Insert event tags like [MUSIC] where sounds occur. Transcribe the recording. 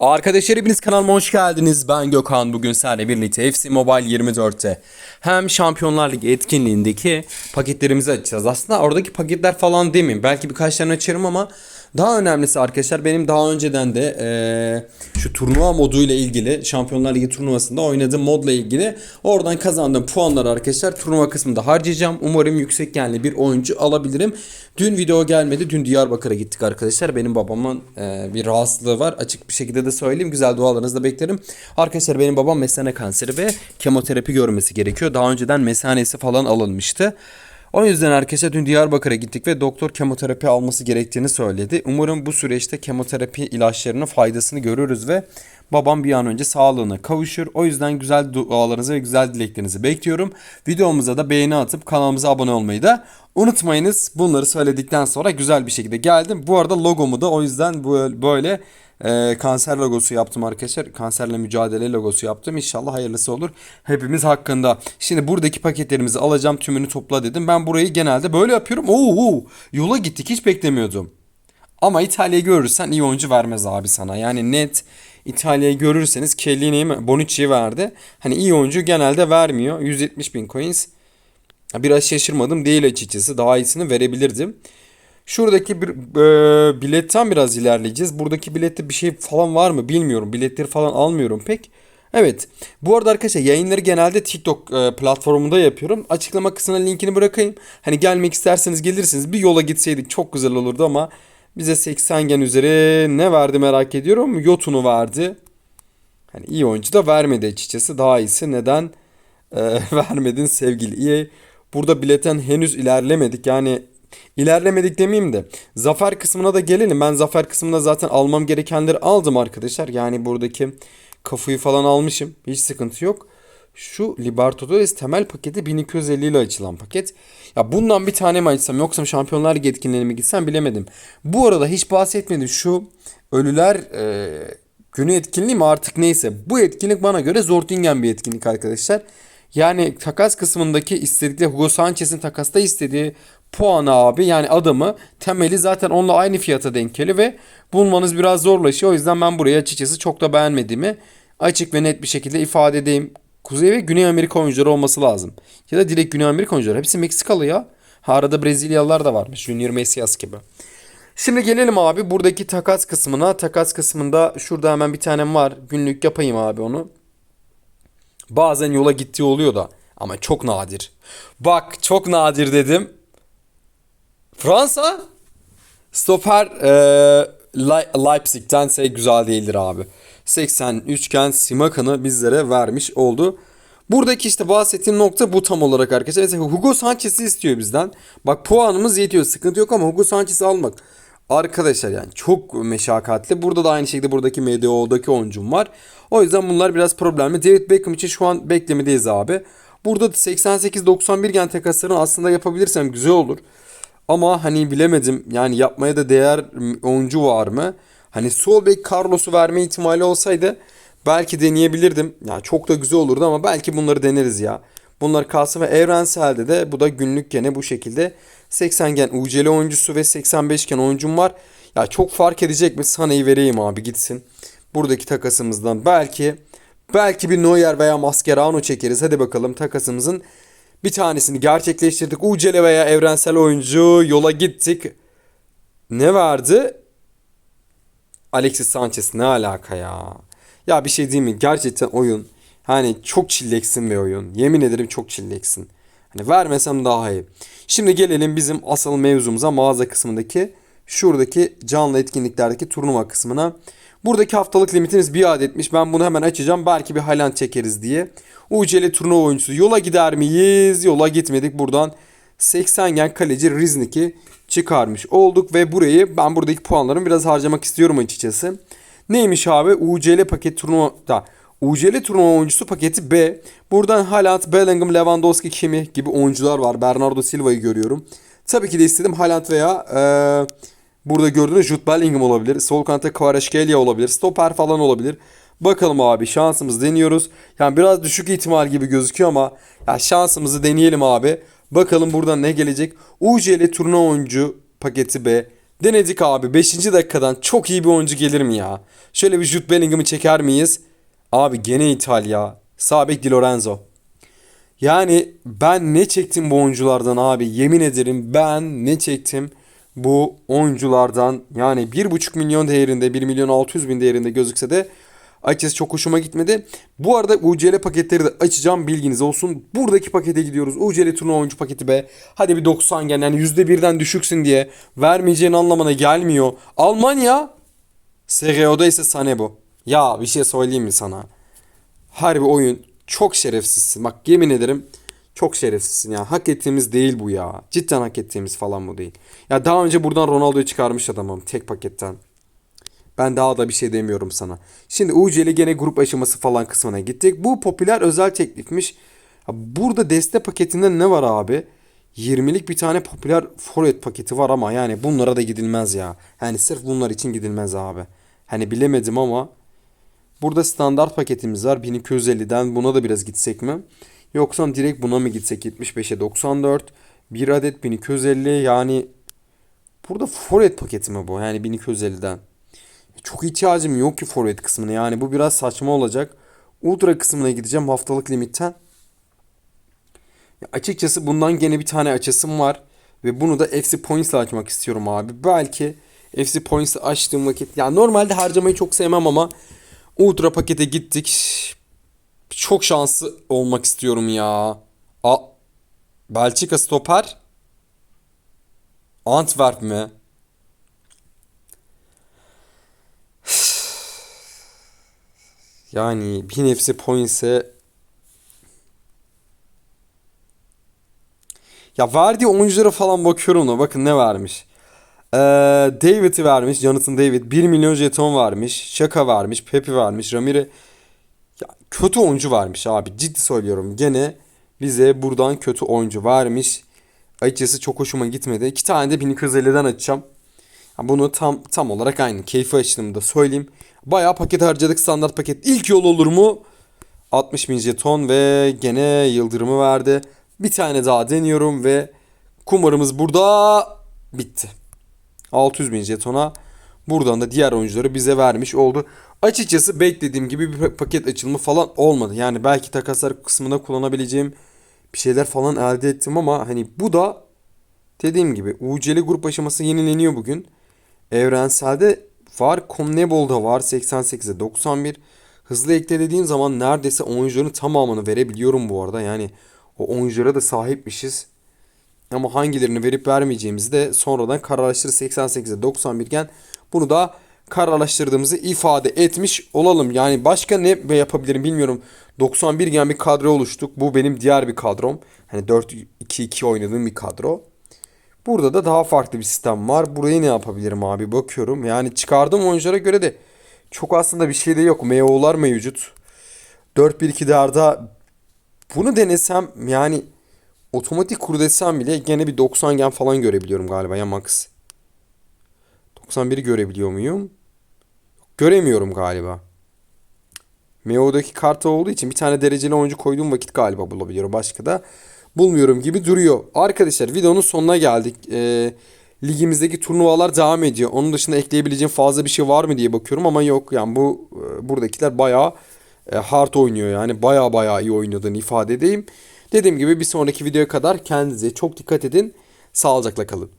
Arkadaşlar hepiniz kanalıma hoş geldiniz. Ben Gökhan. Bugün sizlerle birlikte FC Mobile 24'te hem Şampiyonlar Ligi etkinliğindeki paketlerimizi açacağız. Aslında oradaki paketler falan demeyeyim. Belki birkaç tane açarım ama daha önemlisi arkadaşlar benim daha önceden de eee, şu turnuva moduyla ilgili Şampiyonlar Ligi turnuvasında oynadığım modla ilgili oradan kazandığım puanları arkadaşlar turnuva kısmında harcayacağım. Umarım yüksek genli bir oyuncu alabilirim. Dün video gelmedi. Dün Diyarbakır'a gittik arkadaşlar. Benim babamın eee, bir rahatsızlığı var. Açık bir şekilde de söyleyeyim. Güzel dualarınızı da beklerim. Arkadaşlar benim babam mesane kanseri ve kemoterapi görmesi gerekiyor. Daha önceden mesanesi falan alınmıştı. O yüzden arkadaşlar dün Diyarbakır'a gittik ve doktor kemoterapi alması gerektiğini söyledi. Umarım bu süreçte kemoterapi ilaçlarının faydasını görürüz ve babam bir an önce sağlığına kavuşur. O yüzden güzel dualarınızı ve güzel dileklerinizi bekliyorum. Videomuza da beğeni atıp kanalımıza abone olmayı da unutmayınız. Bunları söyledikten sonra güzel bir şekilde geldim. Bu arada logomu da o yüzden böyle e, kanser logosu yaptım arkadaşlar. Kanserle mücadele logosu yaptım. İnşallah hayırlısı olur. Hepimiz hakkında. Şimdi buradaki paketlerimizi alacağım. Tümünü topla dedim. Ben burayı genelde böyle yapıyorum. Oo, yola gittik. Hiç beklemiyordum. Ama İtalya'yı görürsen iyi oyuncu vermez abi sana. Yani net İtalya'yı görürseniz mi Bonucci'yi verdi. Hani iyi oyuncu genelde vermiyor. 170 bin coins. Biraz şaşırmadım değil açıkçası. Daha iyisini verebilirdim. Şuradaki bir e, biletten biraz ilerleyeceğiz. Buradaki bilette bir şey falan var mı bilmiyorum. Biletleri falan almıyorum pek. Evet. Bu arada arkadaşlar yayınları genelde TikTok e, platformunda yapıyorum. Açıklama kısmına linkini bırakayım. Hani gelmek isterseniz gelirsiniz. Bir yola gitseydik çok güzel olurdu ama bize 80 gen üzeri ne verdi merak ediyorum. Yotun'u verdi. Hani iyi oyuncu da vermedi açıkçası. Daha iyisi neden e, [LAUGHS] vermedin sevgili iyi. Burada biletten henüz ilerlemedik. Yani ilerlemedik demeyeyim de. Zafer kısmına da gelelim. Ben zafer kısmında zaten almam gerekenleri aldım arkadaşlar. Yani buradaki kafayı falan almışım. Hiç sıkıntı yok. Şu Libertadores temel paketi 1250 ile açılan paket. Ya bundan bir tane mi açsam yoksa Şampiyonlar Ligi mi gitsem bilemedim. Bu arada hiç bahsetmedim. Şu ölüler e, günü etkinliği mi artık neyse. Bu etkinlik bana göre Zortingen bir etkinlik arkadaşlar. Yani takas kısmındaki istedikleri Hugo Sanchez'in takasta istediği puanı abi yani adamı temeli zaten onunla aynı fiyata denk geliyor ve bulmanız biraz zorlaşıyor. O yüzden ben burayı açıkçası çok da beğenmediğimi açık ve net bir şekilde ifade edeyim. Kuzey ve Güney Amerika oyuncuları olması lazım. Ya da direkt Güney Amerika oyuncuları. Hepsi Meksikalı ya. Ha, arada Brezilyalılar da varmış. Junior Messias gibi. Şimdi gelelim abi buradaki takas kısmına. Takas kısmında şurada hemen bir tanem var. Günlük yapayım abi onu. Bazen yola gittiği oluyor da. Ama çok nadir. Bak çok nadir dedim. Fransa stoper e, Le- Leipzig'tense güzel değildir abi. 83 iken Simakan'ı bizlere vermiş oldu. Buradaki işte bahsettiğim nokta bu tam olarak arkadaşlar. Mesela Hugo Sanchez'i istiyor bizden. Bak puanımız yetiyor. Sıkıntı yok ama Hugo Sanchez'i almak. Arkadaşlar yani çok meşakkatli. Burada da aynı şekilde buradaki MDO'daki oyuncum var. O yüzden bunlar biraz problemli. David Beckham için şu an beklemedeyiz abi. Burada 88-91 gen takaslarını aslında yapabilirsem güzel olur. Ama hani bilemedim yani yapmaya da değer oyuncu var mı? Hani sol bek Carlos'u verme ihtimali olsaydı belki deneyebilirdim. Ya çok da güzel olurdu ama belki bunları deneriz ya. Bunlar kalsın ve evrenselde de bu da günlük gene bu şekilde 80 gen UCL oyuncusu ve 85 gen oyuncum var. Ya çok fark edecek mi? Sana'yı vereyim abi gitsin. Buradaki takasımızdan belki belki bir Neuer veya Mascherano çekeriz. Hadi bakalım takasımızın bir tanesini gerçekleştirdik. UCL veya evrensel oyuncu yola gittik. Ne verdi? Alexis Sanchez ne alaka ya? Ya bir şey diyeyim mi? Gerçekten oyun hani çok çilleksin bir oyun. Yemin ederim çok çilleksin. Hani vermesem daha iyi. Şimdi gelelim bizim asıl mevzumuza mağaza kısmındaki şuradaki canlı etkinliklerdeki turnuva kısmına. Buradaki haftalık limitimiz bir adetmiş. Ben bunu hemen açacağım. Belki bir Haaland çekeriz diye. UCL turnuva oyuncusu. Yola gider miyiz? Yola gitmedik. Buradan 80 gen kaleci Riznik'i çıkarmış olduk. Ve burayı ben buradaki puanlarımı biraz harcamak istiyorum açıkçası. Neymiş abi? UCL paket turnuva da UCL turnuva oyuncusu paketi B. Buradan Haaland, Bellingham, Lewandowski, Kimi gibi oyuncular var. Bernardo Silva'yı görüyorum. Tabii ki de istedim Haaland veya eee Burada gördüğünüz Jude Bellingham olabilir. Sol kanatta Kvaratskhelia olabilir. Stoper falan olabilir. Bakalım abi şansımız deniyoruz. Yani biraz düşük ihtimal gibi gözüküyor ama ya şansımızı deneyelim abi. Bakalım buradan ne gelecek. UCL turnuva oyuncu paketi B. Denedik abi 5. dakikadan çok iyi bir oyuncu gelir mi ya? Şöyle bir Jude Bellingham'ı çeker miyiz? Abi gene İtalya. Sağ bek Di Lorenzo. Yani ben ne çektim bu oyunculardan abi yemin ederim ben ne çektim bu oyunculardan yani 1,5 milyon değerinde 1 milyon 600 bin değerinde gözükse de açıkçası çok hoşuma gitmedi. Bu arada UCL paketleri de açacağım bilginiz olsun. Buradaki pakete gidiyoruz. UCL turnuva oyuncu paketi be. Hadi bir 90 gel yani %1'den düşüksün diye vermeyeceğin anlamına gelmiyor. Almanya Serie ise Sané bu. Ya bir şey söyleyeyim mi sana? Harbi oyun çok şerefsizsin. Bak yemin ederim çok şerefsizsin ya. Hak ettiğimiz değil bu ya. Cidden hak ettiğimiz falan bu değil. Ya daha önce buradan Ronaldo'yu çıkarmış adamım tek paketten. Ben daha da bir şey demiyorum sana. Şimdi UCL gene grup aşaması falan kısmına gittik. Bu popüler özel teklifmiş. Burada deste paketinde ne var abi? 20'lik bir tane popüler forvet paketi var ama yani bunlara da gidilmez ya. Yani sırf bunlar için gidilmez abi. Hani bilemedim ama Burada standart paketimiz var 1250'den buna da biraz gitsek mi? Yoksa direkt buna mı gitsek 75'e 94 bir adet 1250 yani burada forvet paketi mi bu yani 1250'den? Çok ihtiyacım yok ki forvet kısmına yani bu biraz saçma olacak. Ultra kısmına gideceğim haftalık limitten. Ya açıkçası bundan gene bir tane açasım var. Ve bunu da FC Points'le açmak istiyorum abi. Belki FC Points'le açtığım vakit. Ya normalde harcamayı çok sevmem ama Ultra pakete gittik. Çok şanslı olmak istiyorum ya. A Belçika stoper. Antwerp mi? [SIGHS] Yani bir nefsi Points'e Ya verdiği oyunculara falan bakıyorum da bakın ne vermiş. Ee, David'i vermiş. Jonathan David. 1 milyon jeton vermiş. Şaka vermiş. Pepe vermiş. Ramire kötü oyuncu vermiş abi. Ciddi söylüyorum. Gene bize buradan kötü oyuncu vermiş. Açıkçası çok hoşuma gitmedi. İki tane de 1250'den açacağım. Bunu tam tam olarak aynı. Keyfi açtığımı da söyleyeyim. Bayağı paket harcadık. Standart paket. İlk yol olur mu? 60 bin jeton ve gene yıldırımı verdi. Bir tane daha deniyorum ve kumarımız burada bitti. 600 bin jetona buradan da diğer oyuncuları bize vermiş oldu. Açıkçası beklediğim gibi bir paket açılımı falan olmadı. Yani belki takaslar kısmında kullanabileceğim bir şeyler falan elde ettim ama hani bu da dediğim gibi UCL grup aşaması yenileniyor bugün. Evrenselde var. Comneble'da var. 88'e 91. Hızlı ekle dediğim zaman neredeyse oyuncuların tamamını verebiliyorum bu arada. Yani o oyunculara da sahipmişiz. Ama hangilerini verip vermeyeceğimizi de sonradan kararlaştırır 88'e 91 iken bunu da kararlaştırdığımızı ifade etmiş olalım. Yani başka ne yapabilirim bilmiyorum. 91 gen bir kadro oluştuk. Bu benim diğer bir kadrom. Hani 4-2-2 oynadığım bir kadro. Burada da daha farklı bir sistem var. Burayı ne yapabilirim abi bakıyorum. Yani çıkardığım oyunculara göre de çok aslında bir şey de yok. MO'lar mevcut. 4-1-2'de Arda bunu denesem yani otomatik kur desem bile gene bir 90 gen falan görebiliyorum galiba ya max. 91'i görebiliyor muyum? Göremiyorum galiba. MEO'daki kartı olduğu için bir tane dereceli oyuncu koyduğum vakit galiba bulabiliyorum. Başka da bulmuyorum gibi duruyor. Arkadaşlar videonun sonuna geldik. Ee, ligimizdeki turnuvalar devam ediyor. Onun dışında ekleyebileceğim fazla bir şey var mı diye bakıyorum ama yok. Yani bu e, buradakiler bayağı e, hard oynuyor yani baya baya iyi oynadığını ifade edeyim. Dediğim gibi bir sonraki videoya kadar kendinize çok dikkat edin. Sağlıcakla kalın.